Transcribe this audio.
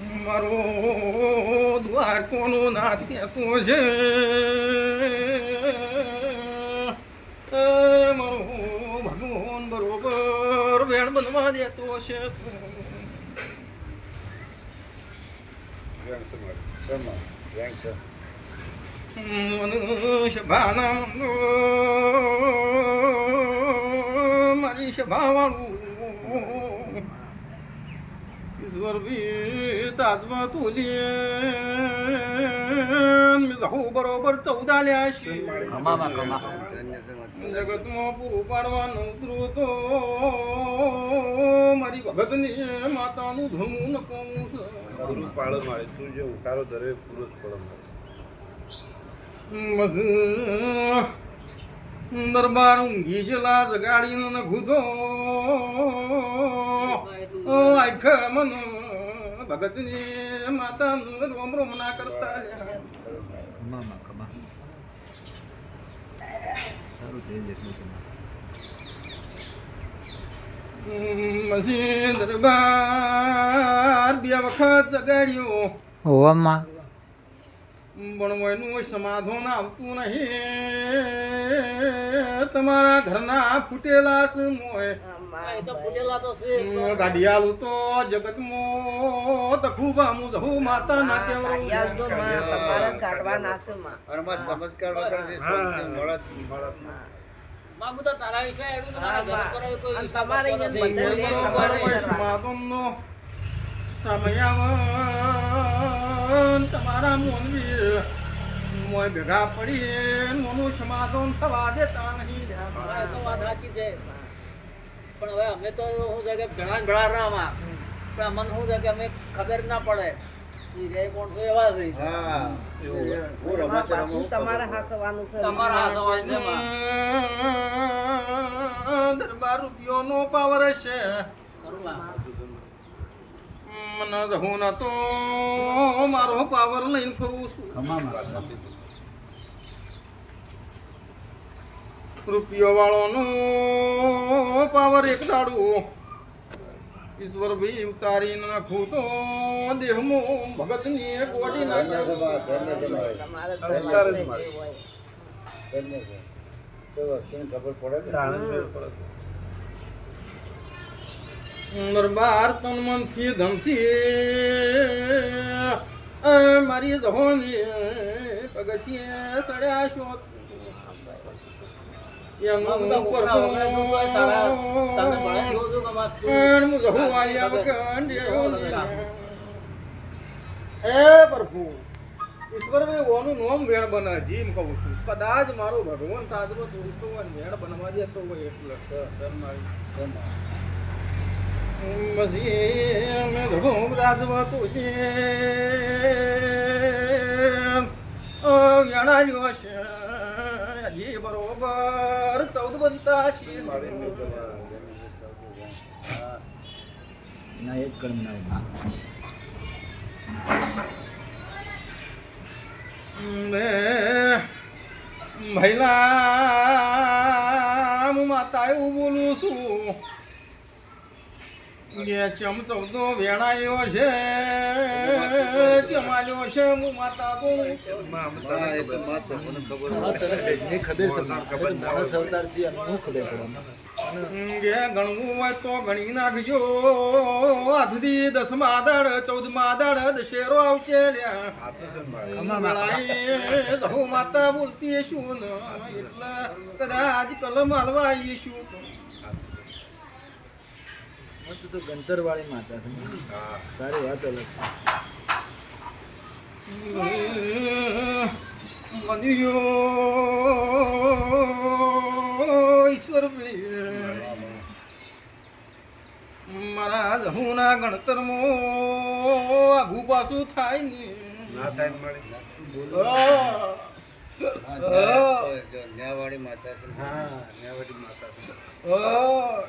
મારો દ્વારકોનો નાથ કહેતો છે. મારો ભગવાન બરોબર વેણ બનવા દેતો છે. મનુષ્ય ભાના મારી સભાવાળું બી તાજમાં जाऊ बरोबर બરોબર ચૌદા લ્યા છે કમામાં કમા જગતમાં પૂરું પાડવાનું ઉતરું તો મારી ભગતની માતાનું ધૂણું નકોમું છે પૂરું પાડો મારે તું જે ઉતારો દરે પૂરો જ પડો મારે દરબાર ઊંઘી જલા જગાડીને ન ઘૂધો આખ મનો ભગતની માતાનું રોમ રોમ ના કરતા. કમા સારું થઈ પછી દરબાર બે વખત જગાડ્યો. હોવામાં? સમાધાન આવતું નહીં. તમારા ઘરના ફૂટેલા ગાડિયાલું તો હું માતા ના ચમત્કાર વગર તારા વિશે એડું તમારા મોનવી મોય ભેગા પડી મોનું સમાધાન થવા દેતા નહીં. પણ હવે અમે તો શું છે કે ઘણા ઘણા રામાં. પણ અમને શું છે કે અમે ખબર ના પડે. પાવર છે. મને હું ન તો મારો પાવર લઈને ફરવું છું. રૂપિયો વાળોનું પાવર એક દાડું. ઈશ્વર ભી ઉતારીને નાખું તો દેહમો ભગતની એક ઓડી નાખ્યા બાર તન મન મનથી ધમથી મારી જહોની પગથિયે સડ્યા છો ઈશ્વરભાઈ નોમ વેણ બના જીમ કહું છું. કદાચ મારો ભગવાન તાજરો ને વેણ બનવા દેતો હોય એટલે ધૂમ રાજવા તુજે. વેણાયો છે. હજી બરોબર. ચૌદ બનતા છીએ. ના એ જ કર્મ ને મહિલા હું માતા એવું બોલું છું. કે ચમ ચૌદો વેણાયો છે ચમાલ્યો છે હું માતા માં હા, એ. એ છે. એ છે? કે ગણવું હોય તો ગણી નાખજો. આજથી દસ દાડ ચૌદ માદળ દશેરો આવશે છે જહુ માતા. બોલતી શું એટલે કદાચ કલમ હાલવા આવીશું મસ્ત તો ગંતરવાળી માતા છે. હા. તારી વાત અલગ છે. મન્યો ઈશ્વર મારા જહુના ગણતરમાં આઘું પાછું થાય ને. ના થાય ને મળી. હા, માતા છે. હા. માતા છે.